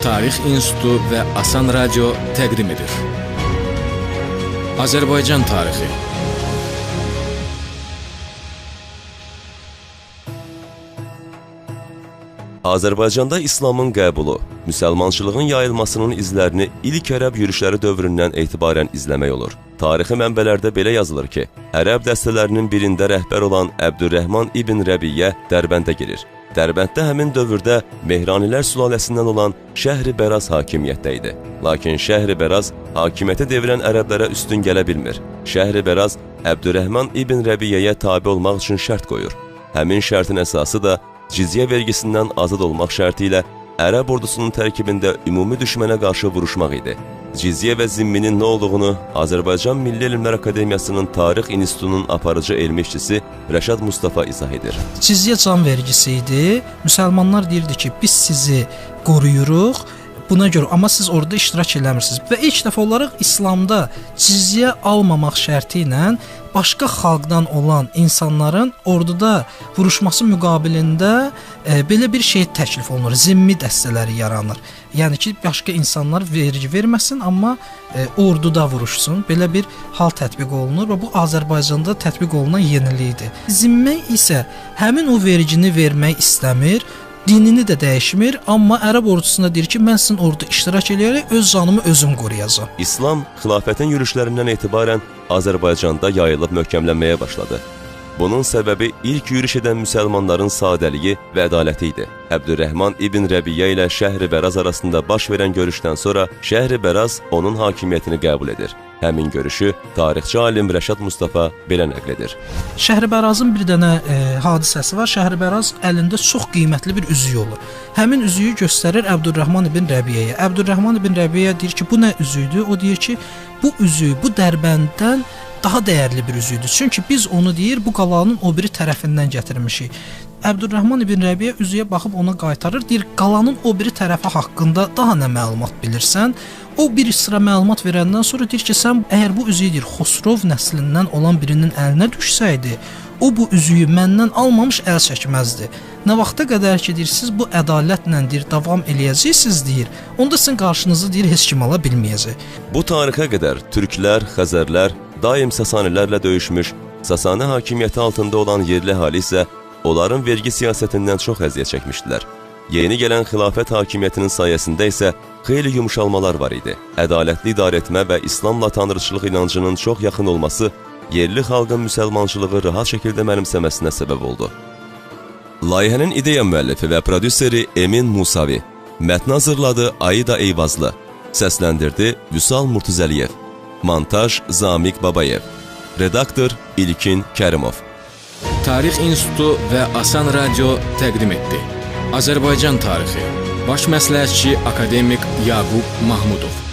Tarix İnstitutu və Asan Radio təqdim edir. Azərbaycan tarixi. Azərbaycanda İslamın qəbulu, müsəlmançılığın yayılmasının izlərini ilk ərəb yürüşləri dövründən etibarən izləmək olur. Tarixi mənbələrdə belə yazılır ki, ərəb dəstələrinin birində rəhbər olan Əbdürrəhman ibn Rəbiyyə Dərbəndə girir. Dərbənddə həmin dövrdə Mehranilər sülaləsindən olan Şəhri Bəraz hakimiyyətdə idi. Lakin Şəhri Bəraz hakimiyyəti devirən ərəblərə üstün gələ bilmir. Şəhri Bəraz Əbdürrəhman ibn Rəbiyyəyə tabe olmaq üçün şərt qoyur. Həmin şərtin əsası da cizyə vergisindən azad olmaq şərti ilə ərəb ordusunun tərkibində ümumi düşmənə qarşı vuruşmaq idi. Cizyə və zimminin nə olduğunu Azərbaycan Milli Elmlər Akademiyasının Tarix İnstitutunun aparıcı elmi işçisi Rəşad Mustafa izah edir. Cizyə can vergisi idi. Müsəlmanlar deyirdi ki, biz sizi qoruyuruq. Buna görə amma siz orada iştirak eləmirsiniz və ilk dəfə olaraq İslamda cizyə almamaq şərti ilə başqa xalqdan olan insanların orduda vuruşması müqabilində e, belə bir şey təklif olunur. Zimmi dəstələri yaranır. Yəni ki, başqa insanlar vergi verməsin, amma e, orduda vuruşsun. Belə bir hal tətbiq olunur və bu Azərbaycanda tətbiq olunan yenilikdir. Zimmi isə həmin o vergini vermək istəmir dinini də dəyişmir, amma ərəb ordusuna deyir ki, mən sizin orduda iştirak eləyərək öz canımı özüm qoruyacağam. İslam xilafətin yürüşlərindən etibarən Azərbaycanda yayılıb möhkəmlənməyə başladı. Bunun səbəbi ilk yürüş edən müsəlmanların sadəliyi və ədaləti idi. Əbdürrəhman ibn Rəbiyyə ilə Şəhri Bəraz arasında baş verən görüşdən sonra Şəhri Bəraz onun hakimiyyətini qəbul edir. Həmin görüşü tarixçi alim Rəşad Mustafa belə nəql edir. Şəhribərazın bir dənə e, hadisəsi var. Şəhribəraz əlində çox qiymətli bir üzük olur. Həmin üzüyü göstərir Əbdürrəhman ibn Rəbiyyəyə. Əbdürrəhman ibn Rəbiyyə deyir ki, bu nə üzüydür? O deyir ki, bu üzüyü bu Dərbənddən daha dəyərli bir üzüydür. Çünki biz onu deyir bu qalanın o biri tərəfindən gətirmişik. Əbdürrəhman ibn Rəbiyə üzüyə baxıb ona qaytarır. Deyir, qalanın o biri tərəfi haqqında daha nə məlumat bilirsən? O bir sıra məlumat verəndən sonra deyir ki, sən əgər bu üzüyü deyir Xosrov nəslindən olan birinin əlinə düşsəydi, o bu üzüyü məndən almamış əl çəkməzdi. Nə vaxta qədər ki, deyir, siz bu ədalətlə deyir davam eləyəcəksiniz deyir, onda sizin qarşınızı deyir heç kim ala bilməyəcək. Bu tarixə qədər türklər, xəzərlər daim Sasanilərlə döyüşmüş, Sasani hakimiyyəti altında olan yerli əhali isə onların vergi siyasətindən çox əziyyət çəkmişdilər. Yeni gələn xilafət hakimiyyətinin sayəsində isə xeyli yumşalmalar var idi. Ədalətli idarə etmə və İslamla tanrıçılıq inancının çox yaxın olması yerli xalqın müsəlmançılığı rahat şəkildə mənimsəməsinə səbəb oldu. Layihənin ideya müəllifi və prodüseri Emin Musavi, mətn hazırladı Aida Eyvazlı, səsləndirdi Vüsal Murtuzəliyev, montaj Zamiq Babayev, redaktor İlkin Kərimov. Tarix İnstitutu və Asan Radio təqdim etdi. Azərbaycan tarixi. Baş məsləhətçi akademik Yaqub Mahmudov.